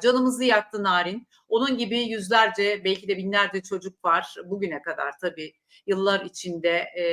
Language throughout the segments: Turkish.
Canımızı yaktı Narin. Onun gibi yüzlerce belki de binlerce çocuk var bugüne kadar tabii yıllar içinde e,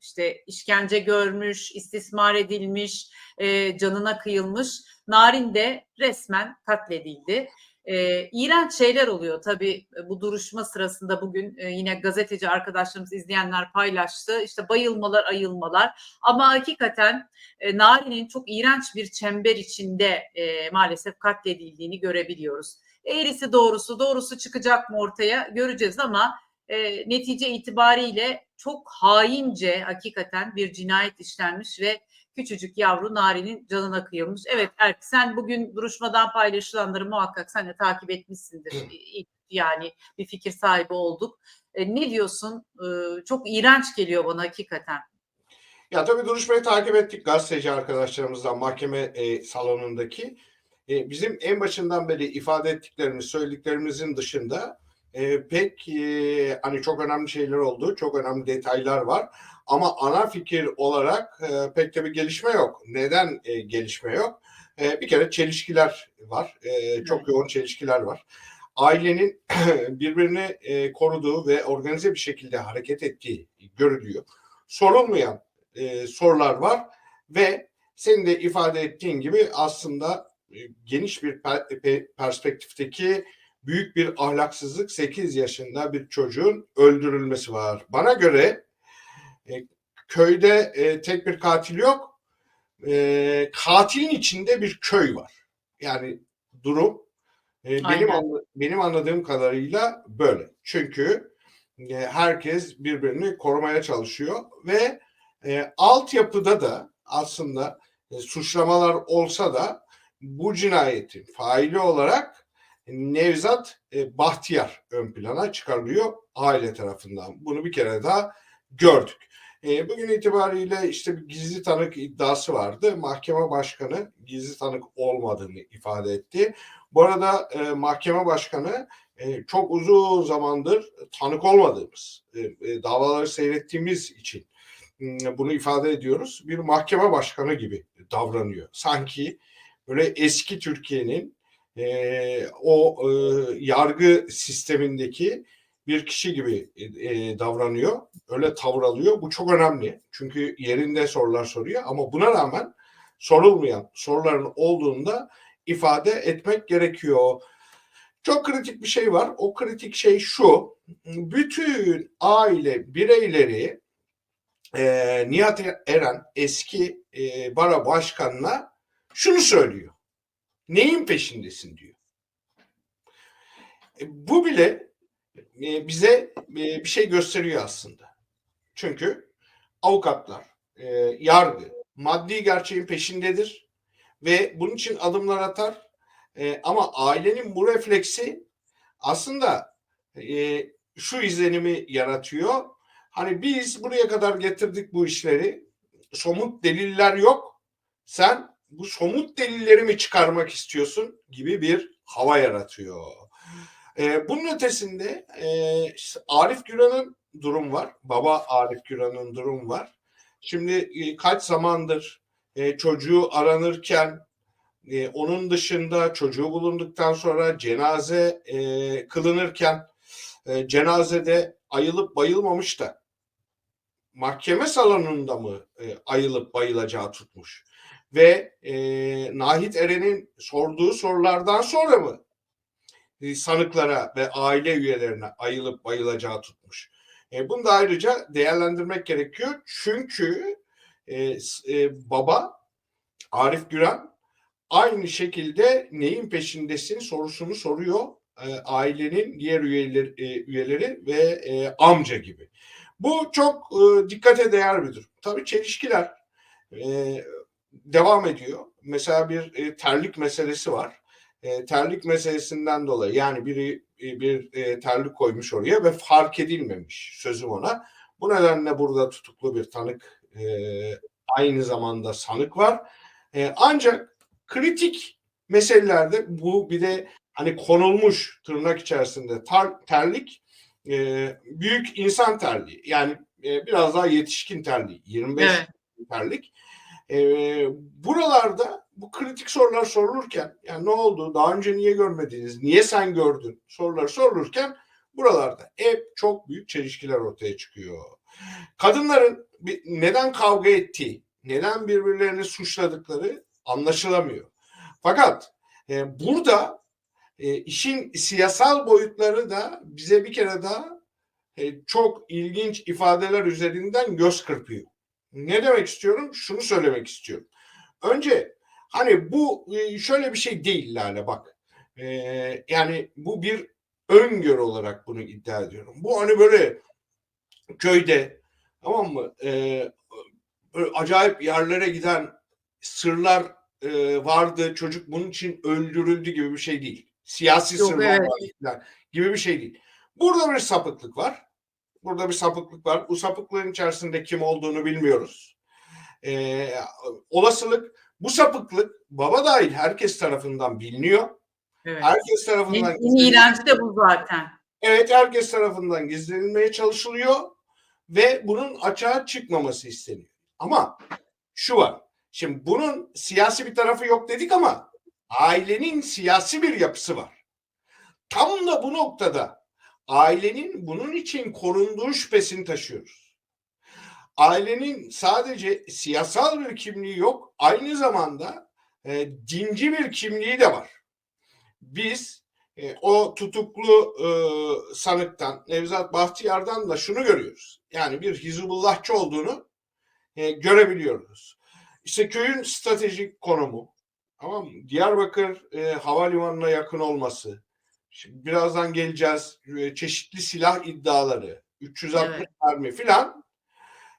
işte işkence görmüş, istismar edilmiş, e, canına kıyılmış. Narin de resmen katledildi. E, iğrenç şeyler oluyor tabii bu duruşma sırasında bugün e, yine gazeteci arkadaşlarımız izleyenler paylaştı. İşte bayılmalar, ayılmalar ama hakikaten e, Nari'nin çok iğrenç bir çember içinde e, maalesef katledildiğini görebiliyoruz. Eğrisi doğrusu, doğrusu çıkacak mı ortaya göreceğiz ama e, netice itibariyle çok haince hakikaten bir cinayet işlenmiş ve küçücük yavru Nari'nin canına kıyılmış. Evet Erk sen bugün duruşmadan paylaşılanları muhakkak sen de takip etmişsindir. Yani bir fikir sahibi olduk. E, ne diyorsun? E, çok iğrenç geliyor bana hakikaten. Ya tabii duruşmayı takip ettik gazeteci arkadaşlarımızdan mahkeme e, salonundaki. E, bizim en başından beri ifade ettiklerimiz, söylediklerimizin dışında e, pek e, hani çok önemli şeyler oldu, çok önemli detaylar var. Ama ana fikir olarak e, pek de bir gelişme yok. Neden e, gelişme yok? E, bir kere çelişkiler var, e, çok yoğun çelişkiler var. Ailenin birbirini e, koruduğu ve organize bir şekilde hareket ettiği görülüyor. Sorulmayan e, sorular var ve senin de ifade ettiğin gibi aslında geniş bir per- pe- perspektifteki büyük bir ahlaksızlık 8 yaşında bir çocuğun öldürülmesi var. Bana göre e, köyde e, tek bir katil yok. E, katilin içinde bir köy var. Yani durum e, benim Aynen. anla- benim anladığım kadarıyla böyle. Çünkü e, herkes birbirini korumaya çalışıyor ve e, altyapıda da aslında e, suçlamalar olsa da bu cinayetin faili olarak Nevzat e, Bahtiyar ön plana çıkarılıyor aile tarafından. Bunu bir kere daha gördük. E, bugün itibariyle işte bir gizli tanık iddiası vardı. Mahkeme başkanı gizli tanık olmadığını ifade etti. Bu arada e, mahkeme başkanı çok uzun zamandır tanık olmadığımız, davaları seyrettiğimiz için bunu ifade ediyoruz. Bir mahkeme başkanı gibi davranıyor. Sanki böyle eski Türkiye'nin e, o e, yargı sistemindeki bir kişi gibi e, davranıyor. Öyle tavır alıyor. Bu çok önemli. Çünkü yerinde sorular soruyor ama buna rağmen sorulmayan soruların olduğunda ifade etmek gerekiyor. Çok kritik bir şey var. O kritik şey şu. Bütün aile bireyleri e, Nihat Eren eski e, bara başkanına şunu söylüyor. Neyin peşindesin diyor. E, bu bile e, bize e, bir şey gösteriyor aslında. Çünkü avukatlar, yargı maddi gerçeğin peşindedir ve bunun için adımlar atar. Ama ailenin bu refleksi aslında şu izlenimi yaratıyor. Hani biz buraya kadar getirdik bu işleri. Somut deliller yok. Sen bu somut delilleri mi çıkarmak istiyorsun gibi bir hava yaratıyor. E, bunun ötesinde e, Arif Güran'ın durum var. Baba Arif Güran'ın durum var. Şimdi e, kaç zamandır e, çocuğu aranırken e, onun dışında çocuğu bulunduktan sonra cenaze e, kılınırken e, cenazede ayılıp bayılmamış da mahkeme salonunda mı e, ayılıp bayılacağı tutmuş ve e, Nahit Eren'in sorduğu sorulardan sonra mı e, sanıklara ve aile üyelerine ayılıp bayılacağı tutmuş. E, bunu da ayrıca değerlendirmek gerekiyor çünkü e, e, baba Arif Güran aynı şekilde neyin peşindesin sorusunu soruyor e, ailenin diğer üyeleri, e, üyeleri ve e, amca gibi. Bu çok e, dikkate değer bir durum. Tabii çelişkiler e, devam ediyor. Mesela bir e, terlik meselesi var. E, terlik meselesinden dolayı yani biri e, bir e, terlik koymuş oraya ve fark edilmemiş sözüm ona. Bu nedenle burada tutuklu bir tanık e, aynı zamanda sanık var. E, ancak kritik meselelerde bu bir de hani konulmuş tırnak içerisinde tar, terlik e, büyük insan terliği. Yani e, biraz daha yetişkin terliği. 25 Evet. terlik. E, buralarda bu kritik sorular sorulurken yani ne oldu daha önce niye görmediniz niye sen gördün soruları sorulurken buralarda hep çok büyük çelişkiler ortaya çıkıyor. Kadınların neden kavga ettiği, neden birbirlerini suçladıkları anlaşılamıyor. Fakat e, burada e, işin siyasal boyutları da bize bir kere daha e, çok ilginç ifadeler üzerinden göz kırpıyor. Ne demek istiyorum? Şunu söylemek istiyorum. Önce hani bu e, şöyle bir şey değil Lale bak. E, yani bu bir öngörü olarak bunu iddia ediyorum. Bu hani böyle köyde tamam mı? E, acayip yerlere giden sırlar e, vardı. Çocuk bunun için öldürüldü gibi bir şey değil. Siyasi Yok, sırlar evet. var gibi bir şey değil. Burada bir sapıklık var. Burada bir sapıklık var. Bu sapıklığın içerisinde kim olduğunu bilmiyoruz. Ee, olasılık bu sapıklık baba dahil herkes tarafından biliniyor. Evet. Herkes tarafından En, en iğrenci de bu zaten. Evet herkes tarafından gizlenilmeye çalışılıyor ve bunun açığa çıkmaması isteniyor. Ama şu var. Şimdi bunun siyasi bir tarafı yok dedik ama ailenin siyasi bir yapısı var. Tam da bu noktada ailenin bunun için korunduğu şüphesini taşıyoruz. Ailenin sadece siyasal bir kimliği yok, aynı zamanda e, dinci bir kimliği de var. Biz e, o tutuklu e, sanıktan Nevzat Bahtiyar'dan da şunu görüyoruz. Yani bir Hizbullahçı olduğunu e, görebiliyoruz. İşte köyün stratejik konumu, tamam mı? Diyarbakır e, havalimanına yakın olması, şimdi birazdan geleceğiz, e, çeşitli silah iddiaları, 360 Evet. mermi filan.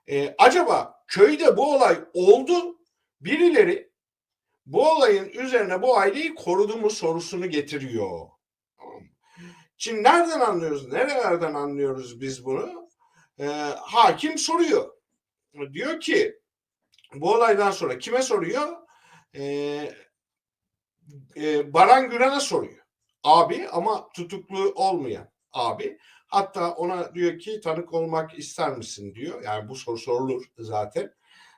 E, acaba köyde bu olay oldu, birileri bu olayın üzerine bu aileyi korudu mu sorusunu getiriyor. Şimdi nereden anlıyoruz? Nerelerden anlıyoruz biz bunu? Ee, hakim soruyor. Diyor ki bu olaydan sonra kime soruyor? Ee, e, Baran Güren'e soruyor. Abi ama tutuklu olmayan abi. Hatta ona diyor ki tanık olmak ister misin diyor. Yani bu soru sorulur zaten.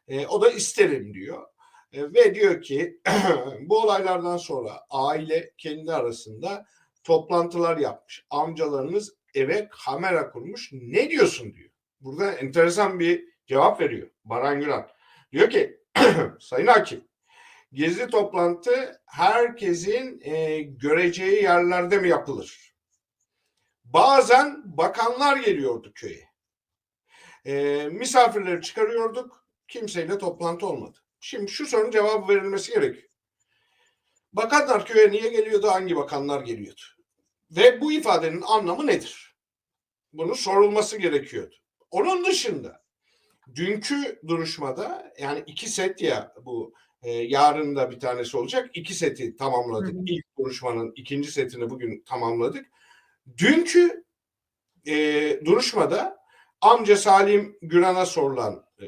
Ee, o da isterim diyor. E, ve diyor ki bu olaylardan sonra aile kendi arasında toplantılar yapmış. Amcalarınız eve kamera kurmuş. Ne diyorsun diyor. Burada enteresan bir cevap veriyor Baran Güran. Diyor ki Sayın Hakim gizli toplantı herkesin e, göreceği yerlerde mi yapılır? Bazen bakanlar geliyordu köye. E, misafirleri çıkarıyorduk. Kimseyle toplantı olmadı. Şimdi şu sorunun cevabı verilmesi gerekiyor. Bakanlar köye niye geliyordu? Hangi bakanlar geliyordu? Ve bu ifadenin anlamı nedir? Bunu sorulması gerekiyordu. Onun dışında dünkü duruşmada yani iki set ya bu e, yarın da bir tanesi olacak. İki seti tamamladık. Hı hı. İlk duruşmanın ikinci setini bugün tamamladık. Dünkü e, duruşmada amca Salim Güran'a sorulan e,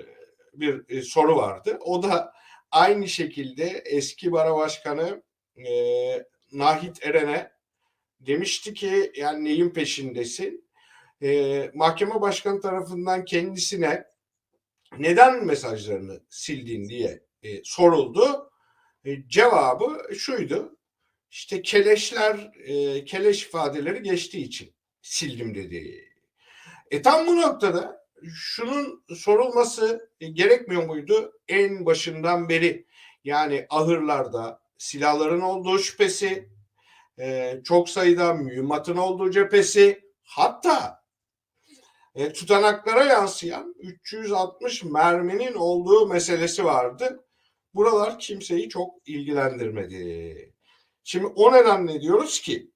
bir e, soru vardı. O da aynı şekilde eski bara başkanı e, Nahit Eren'e demişti ki yani neyin peşindesin? E, mahkeme başkanı tarafından kendisine neden mesajlarını sildin diye e, soruldu. E, cevabı şuydu. İşte keleşler, e, keleş ifadeleri geçtiği için sildim dedi. E tam bu noktada şunun sorulması e, gerekmiyor muydu en başından beri? Yani ahırlarda silahların olduğu şüphesi, e, çok sayıda mühimmatın olduğu cephesi, hatta e, tutanaklara yansıyan 360 merminin olduğu meselesi vardı. Buralar kimseyi çok ilgilendirmedi. Şimdi o nedenle diyoruz ki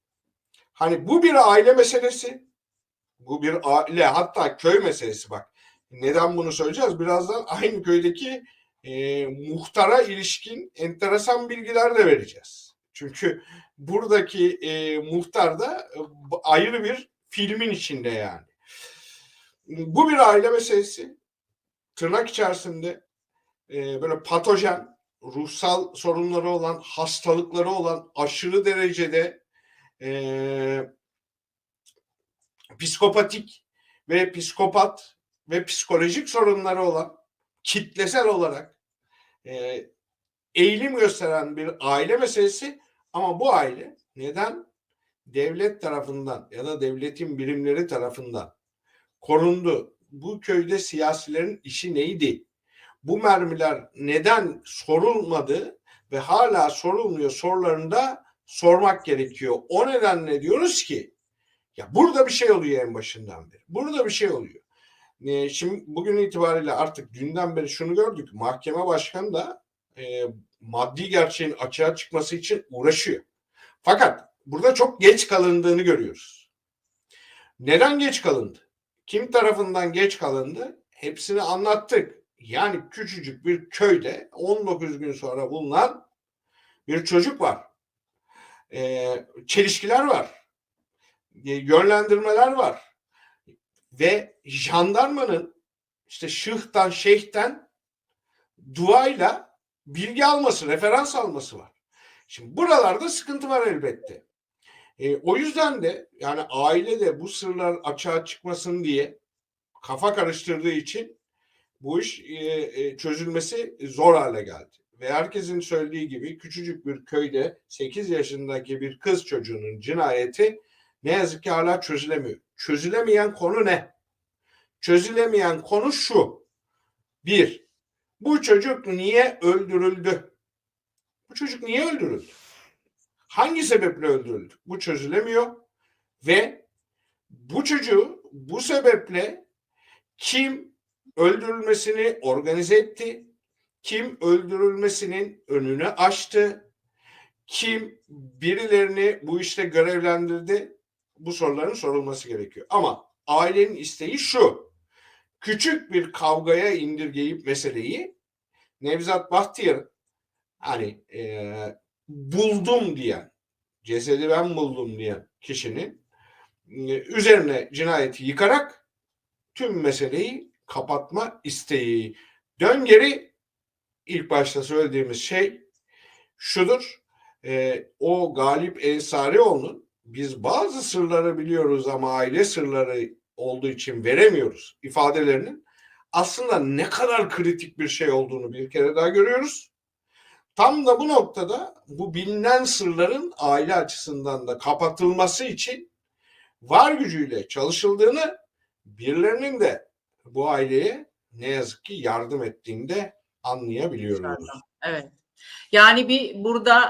hani bu bir aile meselesi, bu bir aile hatta köy meselesi bak. Neden bunu söyleyeceğiz? Birazdan aynı köydeki e, muhtara ilişkin enteresan bilgiler de vereceğiz. Çünkü buradaki e, muhtar da e, ayrı bir filmin içinde yani. Bu bir aile meselesi. Tırnak içerisinde e, böyle patojen, ruhsal sorunları olan, hastalıkları olan, aşırı derecede e, psikopatik ve psikopat ve psikolojik sorunları olan kitlesel olarak e, eğilim gösteren bir aile meselesi ama bu aile neden devlet tarafından ya da devletin birimleri tarafından korundu? Bu köyde siyasilerin işi neydi? Bu mermiler neden sorulmadı ve hala sorulmuyor sorularında sormak gerekiyor. O nedenle diyoruz ki ya burada bir şey oluyor en başından beri. Burada bir şey oluyor. Ee, şimdi bugün itibariyle artık dünden beri şunu gördük. Mahkeme başkanı da e, maddi gerçeğin açığa çıkması için uğraşıyor. Fakat burada çok geç kalındığını görüyoruz. Neden geç kalındı? Kim tarafından geç kalındı? Hepsini anlattık. Yani küçücük bir köyde 19 gün sonra bulunan bir çocuk var. Ee, çelişkiler var. Ee, yönlendirmeler var. Ve jandarmanın işte şıhtan, şeyhten duayla bilgi alması, referans alması var. Şimdi buralarda sıkıntı var elbette. E, o yüzden de yani aile de bu sırlar açığa çıkmasın diye kafa karıştırdığı için bu iş e, e, çözülmesi zor hale geldi. Ve herkesin söylediği gibi küçücük bir köyde 8 yaşındaki bir kız çocuğunun cinayeti ne yazık ki hala çözülemiyor. Çözülemeyen konu ne? Çözülemeyen konu şu. Bir, bu çocuk niye öldürüldü? Bu çocuk niye öldürüldü? Hangi sebeple öldürüldü? Bu çözülemiyor ve bu çocuğu bu sebeple kim öldürülmesini organize etti? Kim öldürülmesinin önünü açtı? Kim birilerini bu işte görevlendirdi? Bu soruların sorulması gerekiyor. Ama ailenin isteği şu. Küçük bir kavgaya indirgeyip meseleyi Nevzat Bahtiyar hani e, buldum diyen, cesedi ben buldum diyen kişinin e, üzerine cinayeti yıkarak tüm meseleyi kapatma isteği. Dön geri ilk başta söylediğimiz şey şudur. E, o Galip Ensarioğlu'nun biz bazı sırları biliyoruz ama aile sırları olduğu için veremiyoruz ifadelerinin aslında ne kadar kritik bir şey olduğunu bir kere daha görüyoruz. Tam da bu noktada bu bilinen sırların aile açısından da kapatılması için var gücüyle çalışıldığını birilerinin de bu aileye ne yazık ki yardım ettiğinde anlayabiliyoruz. Evet. Yani bir burada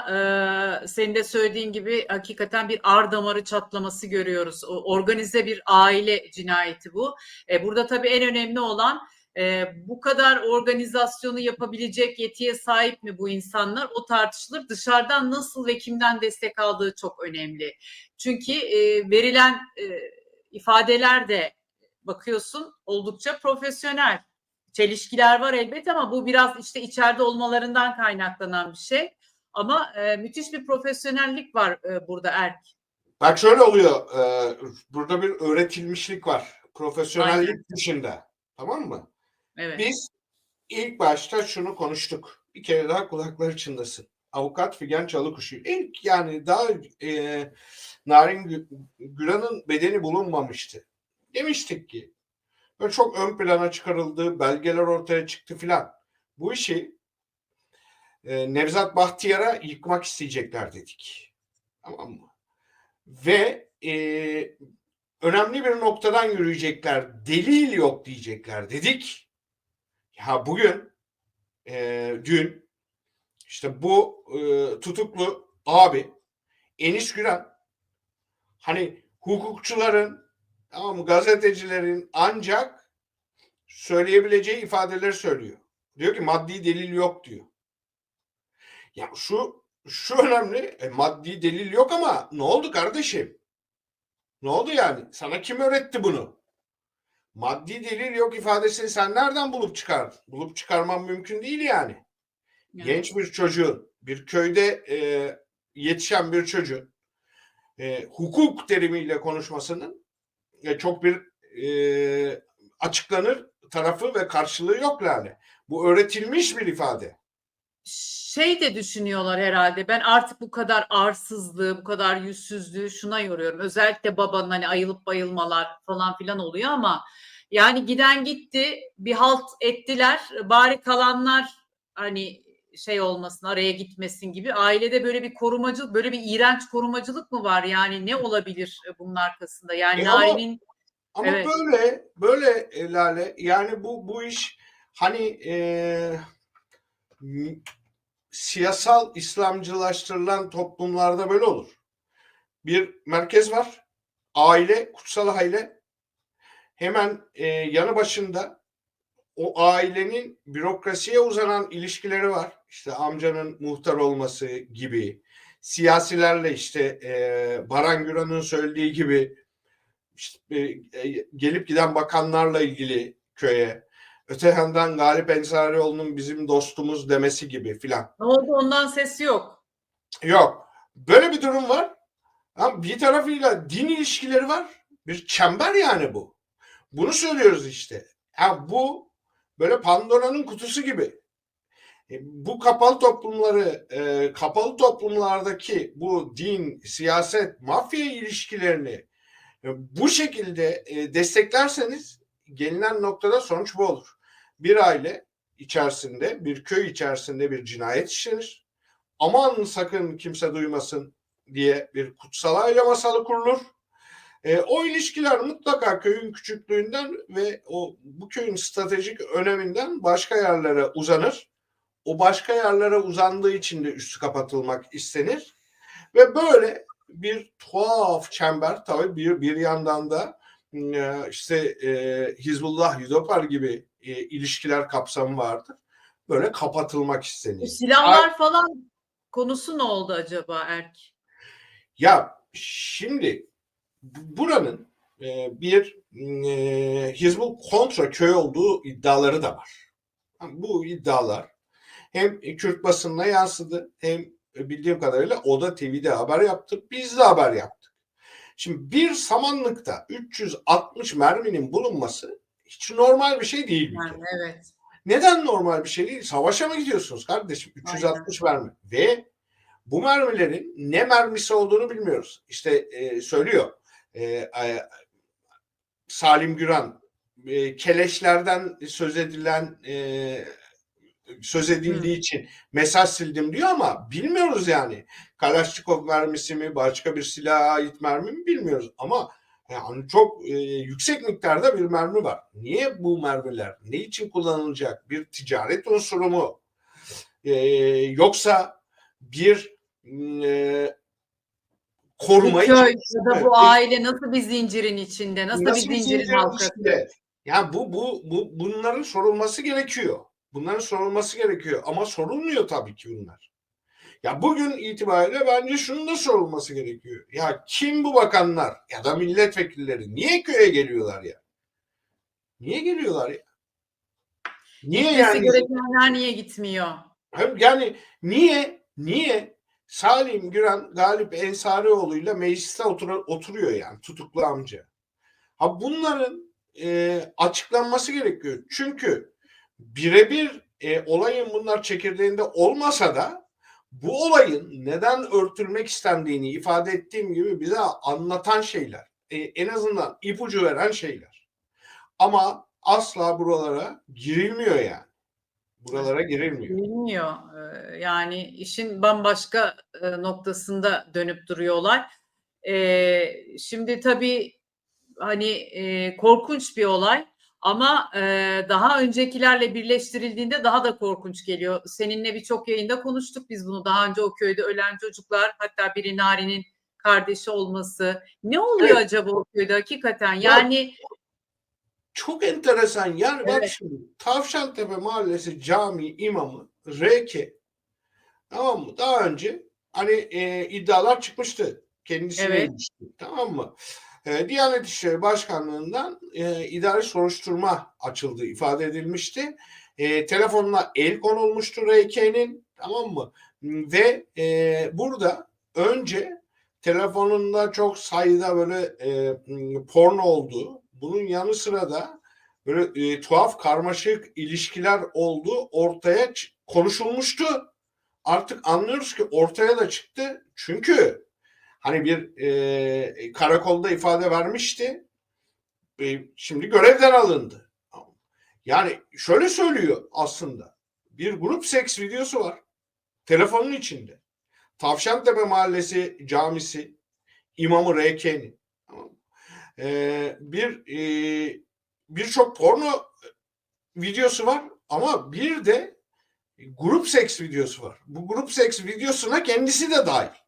e, senin de söylediğin gibi hakikaten bir ar damarı çatlaması görüyoruz. O, organize bir aile cinayeti bu. E, burada tabii en önemli olan e, bu kadar organizasyonu yapabilecek yetiye sahip mi bu insanlar? O tartışılır. Dışarıdan nasıl ve kimden destek aldığı çok önemli. Çünkü e, verilen e, ifadeler de bakıyorsun oldukça profesyonel çelişkiler var elbet ama bu biraz işte içeride olmalarından kaynaklanan bir şey. Ama e, müthiş bir profesyonellik var e, burada Erk. Bak şöyle oluyor. E, burada bir öğretilmişlik var. Profesyonellik Aynen. dışında. Tamam mı? Evet. Biz ilk başta şunu konuştuk. Bir kere daha kulakları çınlasın. Avukat Figen Çalıkuşu. İlk yani daha e, Narin Gü- Güran'ın bedeni bulunmamıştı. Demiştik ki böyle çok ön plana çıkarıldı, belgeler ortaya çıktı filan. Bu işi e, Nevzat Bahtiyar'a yıkmak isteyecekler dedik. Tamam mı? Ve e, önemli bir noktadan yürüyecekler. Delil yok diyecekler dedik. Ya bugün e, dün işte bu e, tutuklu abi Enis Güran hani hukukçuların tamam gazetecilerin ancak söyleyebileceği ifadeleri söylüyor. Diyor ki maddi delil yok diyor. Ya şu şu önemli. E, maddi delil yok ama ne oldu kardeşim? Ne oldu yani? Sana kim öğretti bunu? Maddi delil yok ifadesini sen nereden bulup çıkardın? Bulup çıkarman mümkün değil yani. Evet. Genç bir çocuğun, bir köyde e, yetişen bir çocuğun e, hukuk terimiyle konuşmasının e, çok bir e, açıklanır tarafı ve karşılığı yok yani. Bu öğretilmiş bir ifade. Şey de düşünüyorlar herhalde. Ben artık bu kadar arsızlığı, bu kadar yüzsüzlüğü şuna yoruyorum. Özellikle babanın hani ayılıp bayılmalar falan filan oluyor ama yani giden gitti, bir halt ettiler. Bari kalanlar hani şey olmasın, araya gitmesin gibi. Ailede böyle bir korumacı, böyle bir iğrenç korumacılık mı var? Yani ne olabilir e, bunun arkasında? Yani E Nari'nin Ama Evet. böyle böyle e, Lale yani bu bu iş hani e, siyasal İslamcılaştırılan toplumlarda böyle olur. Bir merkez var. Aile, kutsal aile. Hemen e, yanı başında o ailenin bürokrasiye uzanan ilişkileri var. İşte amcanın muhtar olması gibi. Siyasilerle işte e, Baran Güran'ın söylediği gibi işte, e, e, gelip giden bakanlarla ilgili köye. Öte yandan Galip Ensarioğlu'nun bizim dostumuz demesi gibi filan. ne oldu ondan ses yok. Yok. Böyle bir durum var. Bir tarafıyla din ilişkileri var. Bir çember yani bu. Bunu söylüyoruz işte. Ha bu böyle Pandora'nın kutusu gibi. E, Bu kapalı toplumları, e, kapalı toplumlardaki bu din, siyaset, mafya ilişkilerini e, bu şekilde e, desteklerseniz gelinen noktada sonuç bu olur. Bir aile içerisinde, bir köy içerisinde bir cinayet işlenir aman sakın kimse duymasın diye bir kutsal aile masalı kurulur. E, o ilişkiler mutlaka köyün küçüklüğünden ve o bu köyün stratejik öneminden başka yerlere uzanır. O başka yerlere uzandığı için de üstü kapatılmak istenir. Ve böyle bir tuhaf çember tabii bir, bir yandan da e, işte e, Hizbullah, Hüdapar gibi e, ilişkiler kapsamı vardır. Böyle kapatılmak Bu istenir. silahlar falan konusu ne oldu acaba Erk? Ya şimdi buranın e, bir e, Hizbul kontra köy olduğu iddiaları da var. Bu iddialar hem Kürt basınına yansıdı hem bildiğim kadarıyla Oda TV'de haber yaptı. Biz de haber yaptık. Şimdi bir samanlıkta 360 merminin bulunması hiç normal bir şey değil. Yani evet. Neden normal bir şey değil? Savaşa mı gidiyorsunuz kardeşim? 360 mermi. Ve bu mermilerin ne mermisi olduğunu bilmiyoruz. İşte e, söylüyor e, e, Salim Güran e, keleşlerden söz edilen e, söz edildiği için mesaj sildim diyor ama bilmiyoruz yani. Kalaşnikov mermisi mi başka bir silaha ait mermi mi bilmiyoruz ama yani çok e, yüksek miktarda bir mermi var. Niye bu mermiler? Ne için kullanılacak? Bir ticaret unsuru mu? E, yoksa bir e, korumayı köy ya da bu bir- aile nasıl bir zincirin içinde? Nasıl, bir zincirin zincirin halkası? içinde? Yani bu, bu, bu bunların sorulması gerekiyor. Bunların sorulması gerekiyor ama sorulmuyor tabii ki bunlar. Ya bugün itibariyle bence şunun da sorulması gerekiyor. Ya kim bu bakanlar ya da milletvekilleri niye köye geliyorlar ya? Niye geliyorlar ya? Niye Gitmesi yani? gerekenler niye gitmiyor? Hem Yani niye niye Salim Güran Galip Ensarioğlu'yla mecliste otur, oturuyor yani tutuklu amca. Ha bunların e, açıklanması gerekiyor. Çünkü birebir e, olayın bunlar çekirdeğinde olmasa da bu olayın neden örtülmek istendiğini ifade ettiğim gibi bize anlatan şeyler. E, en azından ipucu veren şeyler. Ama asla buralara girilmiyor yani. Buralara girilmiyor. Bilmiyor. Ee, Yani işin bambaşka e, noktasında dönüp duruyor olay. Ee, Şimdi tabii hani e, korkunç bir olay ama e, daha öncekilerle birleştirildiğinde daha da korkunç geliyor. Seninle birçok yayında konuştuk biz bunu. Daha önce o köyde ölen çocuklar hatta biri Nari'nin kardeşi olması. Ne oluyor Evet. acaba o köyde hakikaten? Yani Çok enteresan. Yani bak Evet. şimdi Tavşantepe Mahallesi Cami imamı RK tamam mı? Daha önce hani e, iddialar çıkmıştı. Kendisine Evet. tamam mı? E, Diyanet İşleri Başkanlığı'ndan e, idari soruşturma açıldığı ifade edilmişti. E, telefonuna el konulmuştu RK'nin tamam mı? Ve e, burada önce telefonunda çok sayıda böyle e, porno olduğu, bunun yanı sıra da böyle e, tuhaf karmaşık ilişkiler olduğu ortaya konuşulmuştu. Artık anlıyoruz ki ortaya da çıktı. Çünkü hani bir e, karakolda ifade vermişti. E, şimdi görevden alındı. Yani şöyle söylüyor aslında. Bir grup seks videosu var. telefonun içinde. Tavşantepe Mahallesi camisi imamı RK'nin? Ee, bir e, birçok porno videosu var ama bir de grup seks videosu var. Bu grup seks videosuna kendisi de dahil.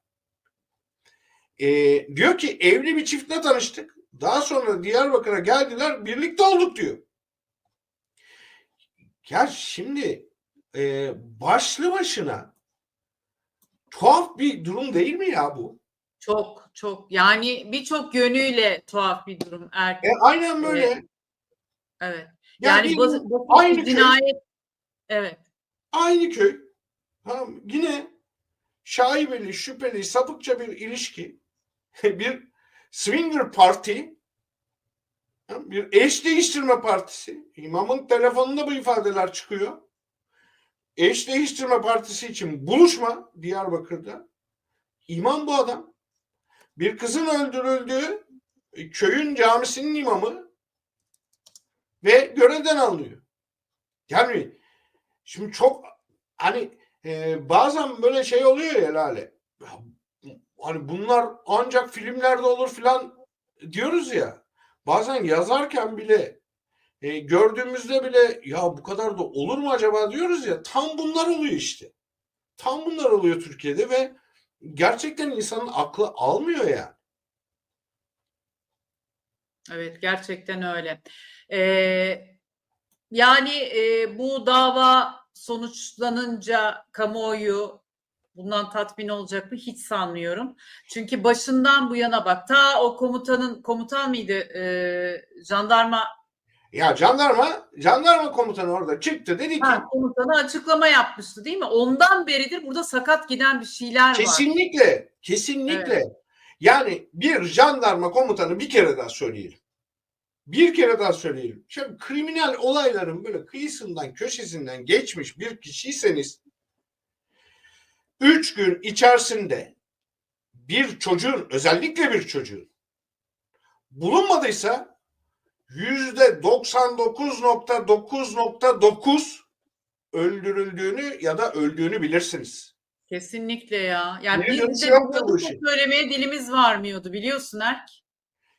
Ee, diyor ki evli bir çiftle tanıştık. Daha sonra Diyarbakır'a geldiler birlikte olduk diyor. Ya şimdi e, başlı başına tuhaf bir durum değil mi ya bu? Çok çok yani birçok yönüyle tuhaf bir durum E, erkek. aynen böyle. Evet. Evet. Yani Yani basit, basit aynı bir köy. cinayet. Evet. Aynı köy. Tamam, yine şaibeli, şüpheli, sapıkça bir ilişki. bir swinger parti. Bir eş değiştirme partisi. İmamın telefonunda bu ifadeler çıkıyor. Eş değiştirme partisi için buluşma Diyarbakır'da. İmam bu adam. Bir kızın öldürüldüğü e, köyün camisinin imamı ve görevden alınıyor. Yani şimdi çok hani e, bazen böyle şey oluyor ya Lale. Hani bunlar ancak filmlerde olur filan diyoruz ya. Bazen yazarken bile e, gördüğümüzde bile ya bu kadar da olur mu acaba diyoruz ya. Tam bunlar oluyor işte. Tam bunlar oluyor Türkiye'de ve gerçekten insanın aklı almıyor yani. Evet gerçekten öyle. Ee, yani e, bu dava sonuçlanınca kamuoyu bundan tatmin olacak mı hiç sanmıyorum. Çünkü başından bu yana bak ta o komutanın komutan mıydı e, jandarma Ya jandarma, jandarma komutanı orada çıktı dedi ki ha, komutanı açıklama yapmıştı değil mi? Ondan beridir burada sakat giden bir şeyler var. kesinlikle, kesinlikle. Yani bir jandarma komutanı bir kere daha söyleyelim. Bir kere daha söyleyelim. Şimdi kriminal olayların böyle kıyısından köşesinden geçmiş bir kişiyseniz üç gün içerisinde bir çocuğun özellikle bir çocuğun bulunmadıysa yüzde 99.9.9 öldürüldüğünü ya da öldüğünü bilirsiniz. Kesinlikle ya. Yani Geri biz de yoktu bu söylemeye dilimiz varmıyordu biliyorsun Erk.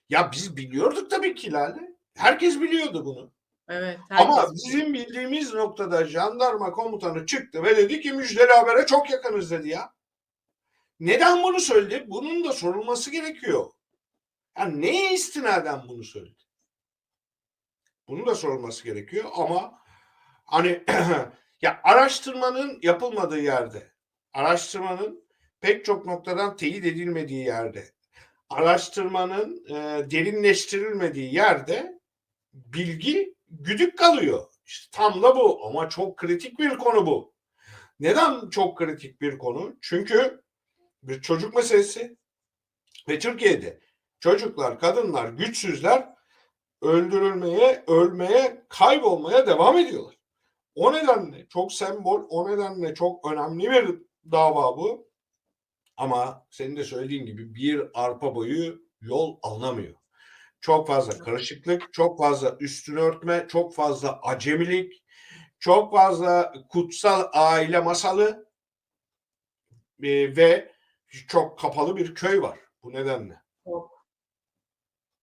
Ya biz biliyorduk tabii ki Lale. Herkes biliyordu bunu. Evet. Ama bizim bildiğimiz noktada jandarma komutanı çıktı ve dedi ki müjdeli habere çok yakınız dedi ya. Neden bunu söyledi? Bunun da sorulması gerekiyor. Yani neye istinaden bunu söyledi? Bunun da sorulması gerekiyor ama hani ya araştırmanın yapılmadığı yerde, araştırmanın pek çok noktadan teyit edilmediği yerde, araştırmanın e, derinleştirilmediği yerde bilgi güdük kalıyor. İşte tam da bu ama çok kritik bir konu bu. Neden çok kritik bir konu? Çünkü bir çocuk meselesi ve Türkiye'de çocuklar, kadınlar, güçsüzler öldürülmeye, ölmeye, kaybolmaya devam ediyorlar. O nedenle çok sembol, o nedenle çok önemli bir dava bu. Ama senin de söylediğin gibi bir arpa boyu yol alınamıyor. Çok fazla karışıklık, çok fazla üstünü örtme, çok fazla acemilik, çok fazla kutsal aile masalı e, ve çok kapalı bir köy var bu nedenle. Çok.